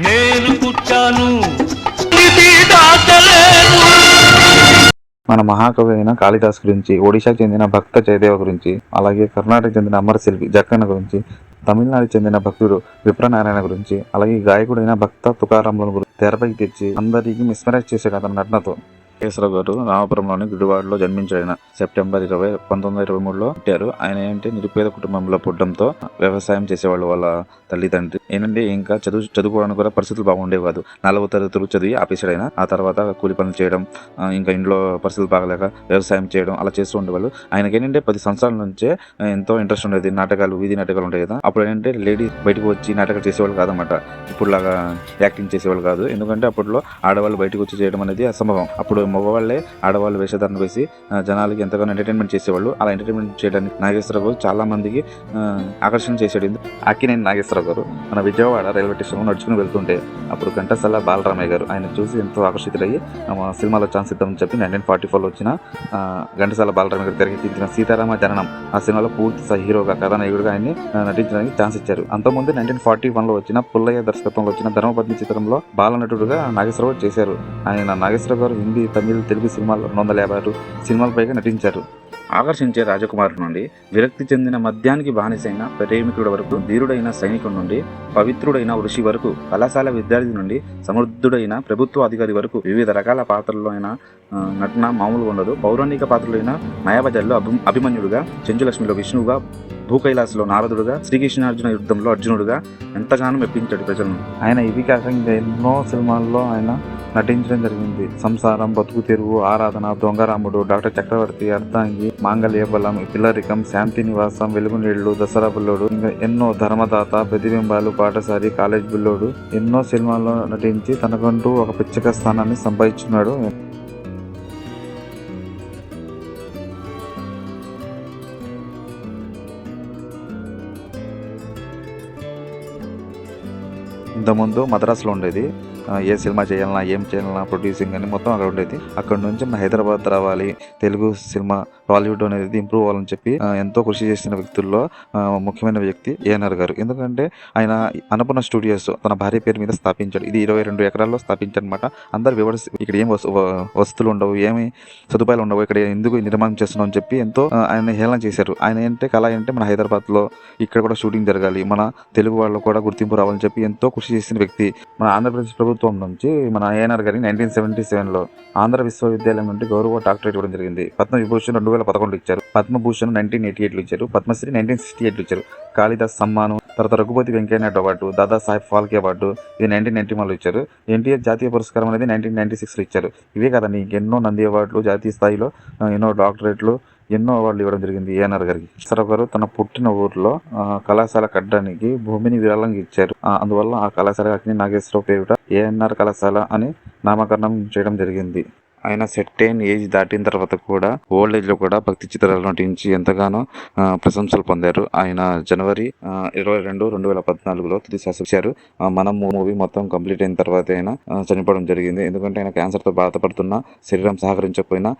నేను పుట్టాను మన మహాకవి అయిన కాళిదాస్ గురించి ఒడిశాకు చెందిన భక్త జయదేవ గురించి అలాగే కర్ణాటక చెందిన అమరశిల్పి జక్కన్న గురించి తమిళనాడు చెందిన భక్తుడు విప్రనారాయణ గురించి అలాగే గాయకుడైన భక్త తుకారాముల గురించి తెరపైకి తెచ్చి అందరికీ మిస్మరైజ్ చేశాడు అతని నటనతో కేశవరావు గారు రామపురంలోని గుడివాడలో జన్మించాడు సెప్టెంబర్ ఇరవై పంతొమ్మిది వందల ఇరవై మూడులో పుట్టారు. ఆయన ఏంటంటే నిరుపేద కుటుంబంలో పుట్టడంతో వ్యవసాయం చేసేవాళ్ళు వాళ్ళ తల్లిదండ్రి. ఏంటంటే ఇంకా చదువు చదువుకోవడానికి కూడా పరిస్థితులు బాగుండేవి కాదు నాలుగో తరగతులు చదివి ఆపేసాడు ఆయన ఆ తర్వాత కూలి పనులు చేయడం ఇంకా ఇంట్లో పరిస్థితులు బాగలేక వ్యవసాయం చేయడం అలా చేస్తూ ఉండేవాళ్ళు. ఆయనకి ఏంటంటే పది సంవత్సరాల నుంచే ఎంతో ఇంట్రెస్ట్ ఉండేది. నాటకాలు వీధి నాటకాలు ఉంటాయి కదా. అప్పుడు ఏంటంటే లేడీస్ బయటకు వచ్చి నాటకాలు చేసేవాళ్ళు కాదనమాట ఇప్పుడులాగా యాక్టింగ్ చేసేవాళ్ళు కాదు. ఎందుకంటే అప్పట్లో ఆడవాళ్ళు బయటకు వచ్చి చేయడం అనేది అసంభవం. అప్పుడు మగవాళ్ళే ఆడవాళ్ళు వేషధారణ వేసి జనాలకి ఎంతగానో ఎంటర్టైన్మెంట్ చేసేవాళ్ళు. అలా ఎంటర్టైన్మెంట్ చేయడానికి నాగేశ్వర గారు చాలా మందికి ఆకర్షణ చేశాడు. అక్కినేని నాగేశ్వర గారు మన విజయవాడ రైల్వే స్టేషన్లో నడుచుకుని వెళ్తుంటే అప్పుడు ఘంటసాల బాలరామయ్య గారు ఆయన చూసి ఎంతో ఆకర్షితులయ్యి ఆ, మా సినిమాలో ఛాన్స్ ఇద్దామని చెప్పి నైన్టీన్ ఫార్టీ ఫోర్లో వచ్చిన ఆ, ఘంటసాల బాలరామయ్య గారు తెరకెక్కించిన సీతారామ జననం ఆ సినిమాలో పూర్తి స్థాయి హీరోగా కథానాయకుడిగా ఆయన్ని నటించడానికి ఛాన్స్ ఇచ్చారు. అంతకుముందు నైన్టీన్ ఫార్టీ వన్లో వచ్చిన పుల్లయ్య దర్శకత్వంలో వచ్చిన ధర్మపత్ని చిత్రంలో బాలనటుడుగా నాగేశ్వరరావు చేశారు. ఆయన నాగేశ్వరరావు గారు హిందీ తమిళ తెలుగు సినిమాలు రెండు వందల యాభై ఆరు సినిమాల పైగా నటించారు. ఆకర్షించే రాజకుమారు నుండి విరక్తి చెందిన మద్యానికి బానిసైన ప్రేమికుడి వరకు ధీరుడైన సైనికుడి నుండి పవిత్రుడైన ఋషి వరకు కళాశాల విద్యార్థి నుండి సమృద్ధుడైన ప్రభుత్వ అధికారి వరకు వివిధ రకాల పాత్రల్లో అయిన నటన మామూలుగా ఉండదు. పౌరాణిక పాత్రలైన మాయాబజార్లో అభి అభిమన్యుడుగా చెంచులక్ష్మిలో విష్ణువుగా భూకైలాసలో నారదుడుగా శ్రీకృష్ణార్జున యుద్ధంలో అర్జునుడుగా ఎంతగానో మెప్పించాడు ప్రజలను. ఆయన ఇవి కాక ఇంకా ఎన్నో సినిమాల్లో ఆయన నటించడం జరిగింది. సంసారం బతుకు తెరువు ఆరాధన దొంగరాముడు డాక్టర్ చక్రవర్తి అర్ధాంగి మాంగళ్య బలం పిల్లరికం శాంతి నివాసం వెలుగు నీళ్ళు దసరా బుల్లోడు ఇంకా ఎన్నో ధర్మదాత ప్రతిబింబాలు పాఠశాలి కాలేజ్ బుల్లోడు ఎన్నో సినిమాల్లో నటించి తనకంటూ ఒక పిచ్చక స్థానాన్ని సంపాదించున్నాడు ఇంతకుముందు మద్రాసులో ఉండేది. ఏ సినిమా చేయాలన్నా ఏం చేయాలన్నా ప్రొడ్యూసింగ్ అని మొత్తం అక్కడ ఉండేది. అక్కడ నుంచి మన హైదరాబాద్ రావాలి తెలుగు సినిమా బాలీవుడ్ అనేది ఇంప్రూవ్ అవ్వాలని చెప్పి ఎంతో కృషి చేసిన వ్యక్తుల్లో ముఖ్యమైన వ్యక్తి ఏఎన్ఆర్ గారు. ఎందుకంటే ఆయన అన్నపూర్ణ స్టూడియోస్ తన భార్య పేరు మీద స్థాపించాడు. ఇది ఇరవై రెండు ఎకరాల్లో స్థాపించాడు అనమాట అందరు వివరిసి ఇక్కడ ఏం వస్తు- వస్తువులు ఉండవు ఏమి సదుపాయాలు ఉండవు ఇక్కడ ఎందుకు నిర్మాణం చేస్తున్నాం అని చెప్పి ఎంతో ఆయన హేళన చేశారు. ఆయన ఏంటంటే కళ ఏంటంటే మన హైదరాబాద్లో ఇక్కడ కూడా షూటింగ్ జరగాలి మన తెలుగు వాళ్ళు కూడా గుర్తింపు రావాలని చెప్పి ఎంతో కృషి చేసిన వ్యక్తి మన ఆంధ్రప్రదేశ్ ప్రభుత్వం నుంచి మన ఏఎన్ఆర్ గారికి నైన్టీన్ సెవెంటీ సెవెన్లో ఆంధ్ర విశ్వవిద్యాలయం నుండి గౌరవ డాక్టరేట్ ఇవ్వడం జరిగింది. పద్మవిభూషణ్ రెండు వేల పదకొండు ఇచ్చారు. పద్మభూషణ్ నైన్టీన్ ఎయిటీ ఎయిట్లో ఇచ్చారు. పద్మశ్రీ నైన్టీన్ సిక్స్టీ ఎయిట్లో ఇచ్చారు. కాళిదాస్ సమ్మానం తర్వాత రఘుపతి వెంకయ్య నాయుడు అవార్డు దాదాసాహెబ్ ఫాల్కే అవార్డు ఇది నైన్టీన్ నైన్టీ వన్లో ఇచ్చారు. ఎన్టీఆర్ జాతీయ పురస్కారం అనేది నైన్టీన్ నైన్టీ సిక్స్లో ఇచ్చారు. ఇవే కదండి ఇంకెన్నో నంది అవార్డులు జాతీయ స్థాయిలో ఎన్నో డాక్టరేట్లు ఎన్నో అవార్డులు ఇవ్వడం జరిగింది ఏఎన్ఆర్ గారికి. సరఫ్ గారు తన పుట్టిన ఊర్లో కళాశాల కట్టడానికి భూమిని విరాళంగా ఇచ్చారు. అందువల్ల ఆ కళాశాల అగ్ని నాగేశ్వరరావు పేరిట ఏఎన్ఆర్ కళాశాల అని నామకరణం చేయడం జరిగింది. ఆయన సెట్టైన్ ఏజ్ దాటిన తర్వాత కూడా ఓల్డ్ ఏజ్లో కూడా భక్తి చిత్రాలు నటించి ఎంతగానో ప్రశంసలు పొందారు. ఆయన జనవరి ఇరవై రెండు రెండు వేల పద్నాలుగులో తుది శాసించారు మనం మూవీ మొత్తం కంప్లీట్ అయిన తర్వాత ఆయన చనిపోవడం జరిగింది. ఎందుకంటే ఆయన క్యాన్సర్తో బాధపడుతున్న శరీరం సహకరించకపోయినా